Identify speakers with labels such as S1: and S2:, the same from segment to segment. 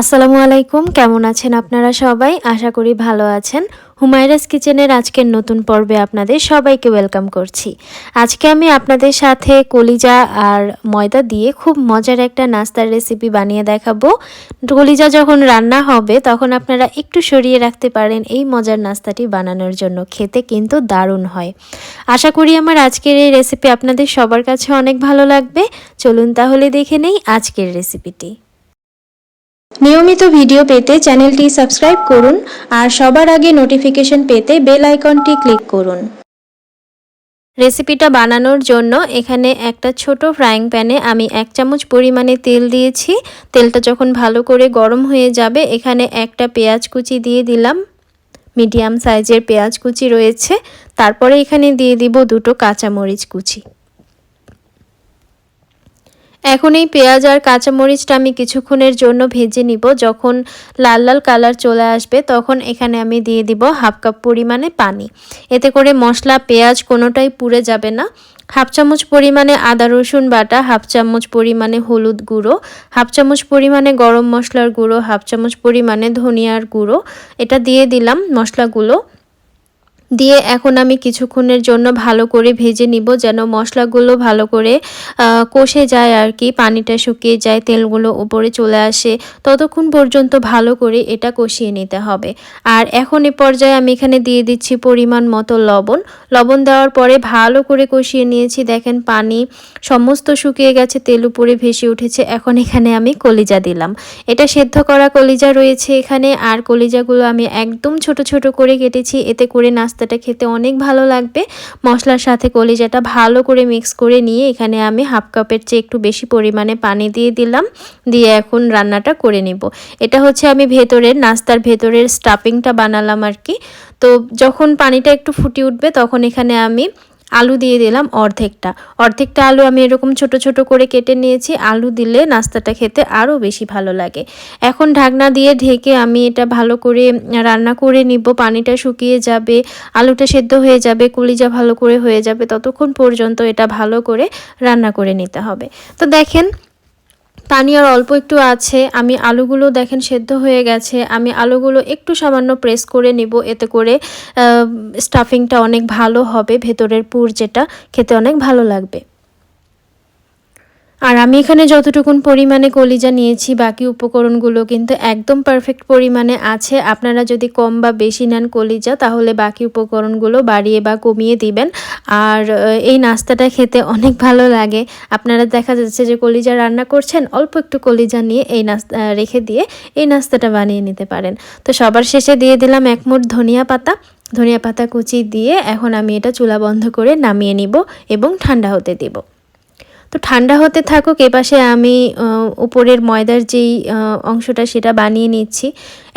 S1: আসসালামু আলাইকুম। কেমন আছেন আপনারা সবাই? আশা করি ভালো আছেন। হুমায়রাস কিচেনের আজকের নতুন পর্বে আপনাদের সবাইকে ওয়েলকাম করছি। আজকে আমি আপনাদের সাথে কলিজা আর ময়দা দিয়ে খুব মজার একটা নাস্তার রেসিপি বানিয়ে দেখাবো। কলিজা যখন রান্না হবে, তখন আপনারা একটু সরিয়ে রাখতে পারেন এই মজার নাস্তাটি বানানোর জন্য। খেতে কিন্তু দারুণ হয়। আশা করি আমার আজকের এই রেসিপি আপনাদের সবার কাছে অনেক ভালো লাগবে। চলুন তাহলে দেখে নেই আজকের রেসিপিটি নিয়মিত ভিডিও পেতে চ্যানেলটি সাবস্ক্রাইব করুন আর সবার আগে নোটিফিকেশন পেতে বেল আইকনটি ক্লিক করুন। রেসিপিটা বানানোর জন্য এখানে একটা ছোট ফ্রাইং প্যানে আমি এক চামচ পরিমাণে তেল দিয়েছি। তেলটা যখন ভালো করে গরম হয়ে যাবে, এখানে একটা পেঁয়াজ কুচি দিয়ে দিলাম। মিডিয়াম সাইজের পেঁয়াজ কুচি রয়েছে। তারপরে এখানে দিয়ে দিব দুটো কাঁচামরিচ কুচি। এখন এই পেঁয়াজ আর কাঁচামরিচটা আমি কিছুক্ষণের জন্য ভেজে নিব। যখন লাল লাল কালার চলে আসবে, তখন এখানে আমি দিয়ে দিব হাফ কাপ পরিমাণে পানি। এতে করে মশলা, পেঁয়াজ কোনোটাই পুড়ে যাবে না। হাফ চামচ পরিমাণে আদা, রসুন বাটা, হাফ চামচ পরিমাণে হলুদ গুঁড়ো, হাফ চামচ পরিমাণে গরম মশলার গুঁড়ো, হাফ চামচ পরিমাণে ধনিয়ার গুঁড়ো। এটা দিয়ে দিলাম মশলাগুলো। দিয়ে এখন আমি কিছুক্ষণের জন্য ভালো করে ভেজে নিব যেন মশলাগুলো ভালো করে কষে যায় আর কি, পানিটা শুকিয়ে যায়, তেলগুলো উপরে চলে আসে। ততক্ষণ পর্যন্ত ভালো করে এটা কষিয়ে নিতে হবে। আর এখন এ পর্যায়ে আমি এখানে দিয়ে দিচ্ছি পরিমাণ মতো লবণ। লবণ দেওয়ার পরে ভালো করে কষিয়ে নিয়েছি। দেখেন পানি সমস্ত শুকিয়ে গেছে, তেল উপরে ভেসে উঠেছে। এখন এখানে আমি কলিজা দিলাম। এটা সেদ্ধ করা কলিজা রয়েছে এখানে। আর কলিজাগুলো আমি একদম ছোট ছোট করে কেটেছি। এতে করে নাস্তা নাস্তাটা খেতে অনেক ভালো লাগবে। মশলার সাথে কলিজাটা ভালো করে মিক্স করে নিয়ে এখানে আমি হাফ কাপের চেয়ে একটু বেশি পরিমাণে পানি দিয়ে দিলাম। দিয়ে এখন রান্নাটা করে নিব। এটা হচ্ছে আমি ভেতরের, নাস্তার ভেতরের স্টাফিংটা বানালাম আর কি। তো যখন পানিটা একটু ফুটি উঠবে তখন এখানে আমি আলু দিয়ে দিলাম অর্ধেকটা। অর্ধেকটা আলু আমি এরকম ছোট ছোট করে কেটে নিয়েছি। আলু দিলে নাস্তাটা খেতে আরও বেশি ভালো লাগে। এখন ঢাকনা দিয়ে ঢেকে আমি এটা ভালো করে রান্না করে নিব। পানিটা শুকিয়ে যাবে, আলুটা সেদ্ধ হয়ে যাবে, কুলিজা ভালো করে হয়ে যাবে। ততক্ষণ পর্যন্ত এটা ভালো করে রান্না করে নিতে হবে। তো দেখেন পানি আর অল্প একটু আছে, আমি আলুগুলো দেখেন সেদ্ধ হয়ে গেছে, আমি আলুগুলো একটু সামান্য প্রেস করে নিব, এতে করে স্টাফিংটা অনেক ভালো হবে, ভেতরের পুর যেটা, খেতে অনেক ভালো লাগবে। আমি এখানে যতটুকুন পরিমাণে কলিজা নিয়েছি, বাকি উপকরণগুলো কিন্তু একদম পারফেক্ট পরিমাণে আছে। আপনারা যদি কম বা বেশি নেন কলিজা, তাহলে বাকি উপকরণগুলো বাড়িয়ে বা কমিয়ে দিবেন। আর এই নাস্তাটা খেতে অনেক ভালো লাগে। আপনারা দেখা যাচ্ছে যে কলিজা রান্না করছেন, অল্প একটু কলিজা নিয়ে এই নাস্তা রেখে দিয়ে এই নাস্তাটা বানিয়ে নিতে পারেন। তো সবার শেষে দিয়ে দিলাম এক মুঠ ধনিয়া পাতা। ধনিয়া পাতা কুচি দিয়ে এখন আমি এটা চুলা বন্ধ করে নামিয়ে নিব এবং ঠান্ডা হতে দেবো। তো ঠান্ডা হতে থাকুক, এপাশে আমি উপরের ময়দার যেই অংশটা সেটা বানিয়ে নিচ্ছি।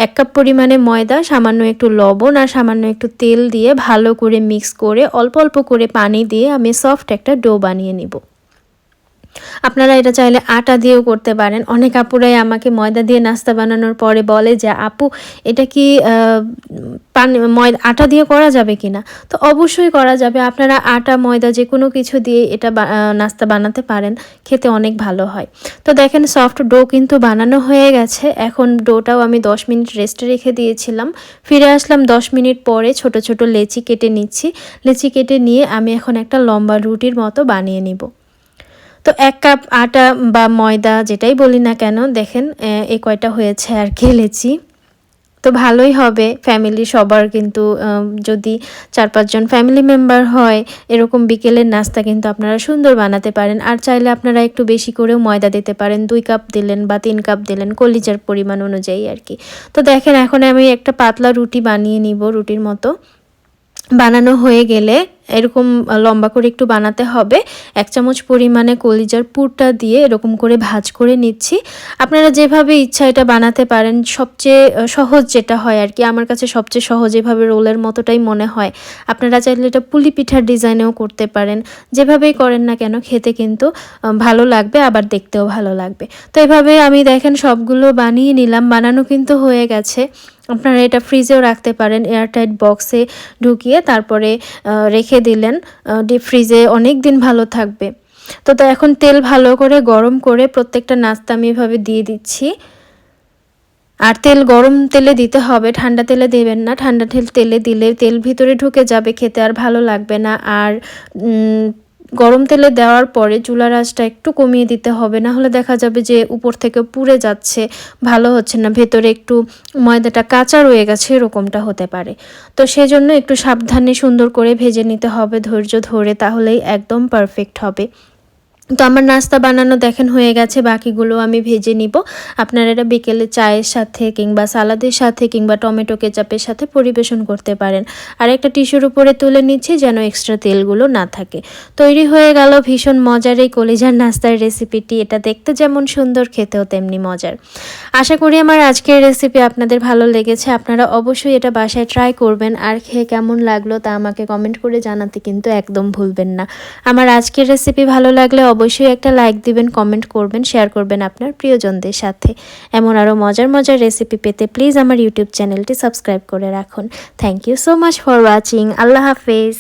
S1: এক কাপ পরিমাণে ময়দা, সামান্য একটু লবণ আর সামান্য একটু তেল দিয়ে ভালো করে মিক্স করে অল্প অল্প করে পানি দিয়ে আমি সফট একটা ডো বানিয়ে নিব। আপনারা এটা চাইলে আটা দিয়েও করতে পারেন। অনেক আপুরাই আমাকে ময়দা দিয়ে নাস্তা বানানোর পরে বলে যে, আপু, এটা কি পানি ময়দা আটা দিয়ে করা যাবে কি না তো অবশ্যই করা যাবে। আপনারা আটা, ময়দা যে কোনো কিছু দিয়ে এটা নাস্তা বানাতে পারেন। খেতে অনেক ভালো হয়। তো দেখেন, সফট ডো কিন্তু বানানো হয়ে গেছে। এখন ডোটাও আমি 10 মিনিট রেস্টে রেখে দিয়েছিলাম। ফিরে আসলাম 10 মিনিট পরে ছোট ছোট লেচি কেটে নিচ্ছি। লেচি কেটে নিয়ে আমি এখন একটা লম্বা রুটির মতো বানিয়ে নিব। তো এক কাপ আটা বা ময়দা যেটাই বলি না কেন, দেখেন, এ কয়টা হয়েছে আর খেলেছি তো ভালোই হবে ফ্যামিলি সবার কিন্তু যদি চার পাঁচজন ফ্যামিলি মেম্বার হয়, এরকম বিকেলের নাস্তা কিন্তু আপনারা সুন্দর বানাতে পারেন। আর চাইলে আপনারা একটু বেশি করেও ময়দা দিতে পারেন, দুই কাপ দিলেন বা তিন কাপ দিলেন, কলিজার পরিমাণ অনুযায়ী আর কি। তো দেখেন, এখন আমি একটা পাতলা রুটি বানিয়ে নিব রুটির মতো। বানানো হয়ে গেলে এরকম লম্বা করে একটু বানাতে হবে। এক চামচ পরিমাণে কলিজার পুরটা দিয়ে এরকম করে ভাজ করে নিচ্ছি। আপনারা যেভাবে ইচ্ছা এটা বানাতে পারেন, সবচেয়ে সহজ যেটা হয় আর কি, আমার কাছে সবচেয়ে সহজ এভাবে রোলের মতোটাই মনে হয়। আপনারা চাইলে এটা পুলি পিঠার ডিজাইনেও করতে পারেন। যেভাবেই করেন না কেন খেতে কিন্তু ভালো লাগবে, আবার দেখতেও ভালো লাগবে। তো এভাবে আমি দেখেন সবগুলো বানিয়ে নিলাম, বানানো কিন্তু হয়ে গেছে। আপনারা এটা ফ্রিজেও রাখতে পারেন এয়ারটাইট বক্সে ঢুকিয়ে তারপরে রেখে দিলেন ডিপ ফ্রিজে অনেক দিন ভালো থাকবে। তো তো এখন তেল ভালো করে, গরম করে প্রত্যেকটা নাস্তা আমি এভাবে দিয়ে দিচ্ছি। আর তেল গরম তেলে দিতে হবে, ঠান্ডা তেলে দেবেন না। ঠান্ডা তেল, তেলে দিলে তেল ভিতরে ঢুকে যাবে খেতে, আর ভালো লাগবে না। আর গরম তেলে দেওয়ার পরে চুলার আঁচটা একটু কমিয়ে দিতে হবে, না হলে দেখা যাবে যে উপর থেকে পুড়ে যাচ্ছে, ভালো হচ্ছে না, ভেতরে একটু ময়দাটা কাঁচা রয়ে গেছে, এরকমটা হতে পারে। তো সেজন্য একটু সাবধানে সুন্দর করে ভেজে নিতে হবে ধৈর্য ধরে, তাহলেই একদম পারফেক্ট হবে। তো আমার নাস্তা বানানো দেখেন হয়ে গেছে, বাকিগুলো আমি ভেজে নিব। আপনারা এটা বিকেলে চায়ের সাথে কিংবা সালাদের সাথে কিংবা টমেটো কেচাপের সাথে পরিবেশন করতে পারেন। আর একটা টিস্যুর উপরে তুলে নিচ্ছি যেন এক্সট্রা তেলগুলো না থাকে। তৈরি হয়ে গেল ভীষণ মজার এই কলিজার নাস্তার রেসিপিটি এটা দেখতে যেমন সুন্দর, খেতেও তেমনি মজার। আশা করি আমার আজকের রেসিপি আপনাদের ভালো লেগেছে। আপনারা অবশ্যই এটা বাসায় ট্রাই করবেন। আর খেয়ে কেমন লাগল তা আমাকে কমেন্ট করে জানাতে কিন্তু একদম ভুলবেন না। আমার আজকের রেসিপি ভালো লাগলে অবশ্যই একটা লাইক দিবেন কমেন্ট করবেন শেয়ার করবেন আপনার প্রিয়জনদের সাথে। এমন আরও মজার মজার রেসিপি পেতে প্লিজ আমার ইউটিউব চ্যানেলটি সাবস্ক্রাইব করে রাখুন। Thank you so much for watching Allah হাফেজ।